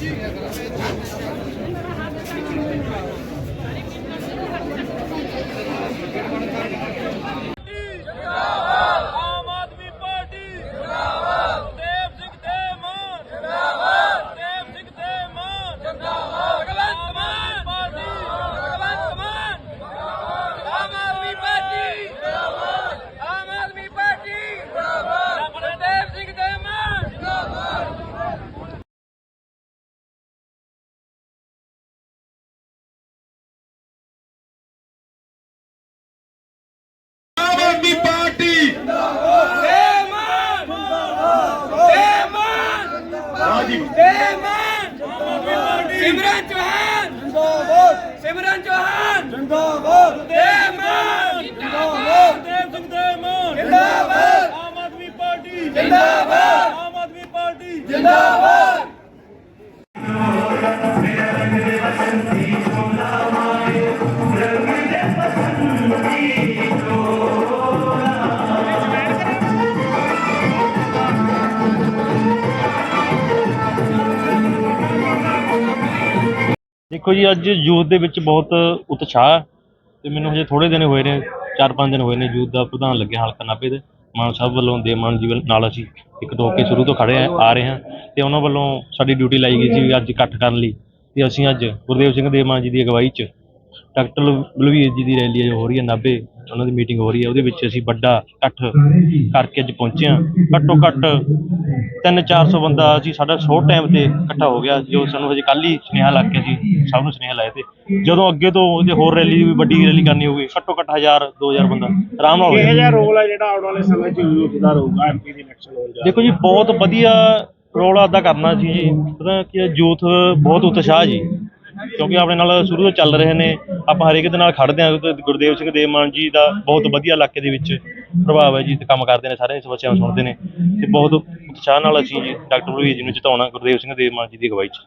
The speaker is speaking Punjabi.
チームだから、ね。ਮਾਨ ਹਾਂਜੀ ਦੇ ਮਾਨ ਸਿਮਰਨ ਚੌਹਾਨ। ਜਿੰਦਾਬਾਦ। ਸਿਮਰਨ ਚੌਹਾਨ। ਜਿੰਦਾਬਾਦ। ਦੇਖੋ ਜੀ ਅੱਜ ਯੂਥ ਦੇ ਵਿੱਚ ਬਹੁਤ ਉਤਸ਼ਾਹ ਹੈ ਤੇ ਮੈਨੂੰ ਹਜੇ ਥੋੜੇ ਦਿਨ ਹੋਏ ਨੇ 4-5 ਦਿਨ ਹੋਏ ਨੇ ਯੂਥ ਦਾ ਪ੍ਰਧਾਨ ਲੱਗਿਆ ਹਲਕਾ ਨਾਭੇ ਦੇ। ਮਾਨ ਸਾਹਿਬ ਵੱਲੋਂ ਦੇ ਮਾਨ ਜੀ ਨਾਲ ਅਸੀਂ ਇੱਕ ਦੋ ਕੇ ਸ਼ੁਰੂ ਤੋਂ ਖੜੇ ਆ ਆ ਰਹੇ ਹਾਂ ਤੇ ਉਹਨਾਂ ਵੱਲੋਂ ਸਾਡੀ ਡਿਊਟੀ ਲਾਈ ਗਈ ਸੀ ਅੱਜ ਇਕੱਠ ਕਰਨ ਲਈ ਤੇ ਅਸੀਂ ਅੱਜ ਗੁਰਦੇਵ ਸਿੰਘ ਦੇ ਮਾਨ ਜੀ ਦੀ ਅਗਵਾਈ 'ਚ ਡਾਕਟਰ ਬਲ- ਬਲਵੀਰ ਜੀ ਦੀ ਰੈਲੀ ਜੋ ਹੋ ਰਹੀ ਹੈ ਨਾਭੇ ਉਹਨਾਂ ਦੀ ਮੀਟਿੰਗ ਹੋ ਰਹੀ ਹੈ ਉਹਦੇ ਵਿੱਚ ਅਸੀਂ ਵੱਡਾ ਇਕੱਠ ਕਰਕੇ ਅੱਜ ਪਹੁੰਚੇ ਹਾਂ। ਘੱਟੋ ਘੱਟ 3-400 ਬੰਦਾ ਅਸੀਂ ਸਾਡਾ ਸ਼ੋਰਟ ਟਾਈਮ ਤੇ ਇਕੱਠਾ ਹੋ ਗਿਆ। ਜੋ ਸਾਨੂੰ ਹਜੇ ਕੱਲ ਹੀ ਸੁਨੇਹਾ ਲੱਗ ਗਿਆ ਸੀ ਸਭ ਨੂੰ ਸੁਨੇਹਾ ਲਾਏ ਤੇ। ਜਦੋਂ ਅੱਗੇ ਤੋਂ ਉਹਦੇ ਹੋਰ ਰੈਲੀ ਵੀ ਵੱਡੀ ਰੈਲੀ ਕਰਨੀ ਹੋਊਗੀ ਘੱਟੋ ਘੱਟ 1000 2000 ਬੰਦਾ ਆਰਾਮ ਨਾਲ ਹੋ ਜਾਏਗਾ ਜਿਹਾ ਰੋਲ ਹੈ ਜਿਹੜਾ ਆਉਣ ਵਾਲੇ ਸਮੇਂ 'ਚ ਯੂਥ ਦਾ ਰਹੂਗਾ ਐਮਪੀ ਦੀ ਇਲੈਕਸ਼ਨ ਹੋਣ ਜਾ? ਦੇਖੋ ਜੀ ਬਹੁਤ ਵਧੀਆ ਰੋਲ ਅਦਾ ਕਰਨਾ ਸੀ ਜੀ। ਪਤਾ ਕੀ ਯੂਥ ਬਹੁਤ ਉਤਸ਼ਾਹ ਜੀ। ਕਿਉਂਕਿ ਆਪਣੇ ਨਾਲ ਸ਼ੁਰੂ ਤੋਂ ਚੱਲ ਰਹੇ ਨੇ। ਆਪਾਂ ਹਰੇਕ ਦੇ ਨਾਲ ਖੜਦੇ ਕਿਉਂਕਿ ਗੁਰਦੇਵ ਸਿੰਘ ਦੇਵ ਮਾਨ ਜੀ ਦਾ ਬਹੁਤ ਵਧੀਆ ਇਲਾਕੇ ਦੇ ਵਿੱਚ ਪ੍ਰਭਾਵ ਹੈ ਜੀ ਤੇ ਕੰਮ ਕਰਦੇ ਨੇ ਸਾਰੀਆਂ ਸਮੱਸਿਆਵਾਂ ਸੁਣਦੇ ਨੇ। ਤੇ ਬਹੁਤ ਉਤਸ਼ਾਹ ਨਾਲ ਅਸੀਂ ਜੀ ਡਾਕਟਰ ਬਲਵੀਰ ਨੂੰ ਜਿਤਾਉਣਾ, ਗੁਰਦੇਵ ਸਿੰਘ ਦੇਵ ਮਾਨ ਜੀ ਦੀ ਅਗਵਾਈ 'ਚ।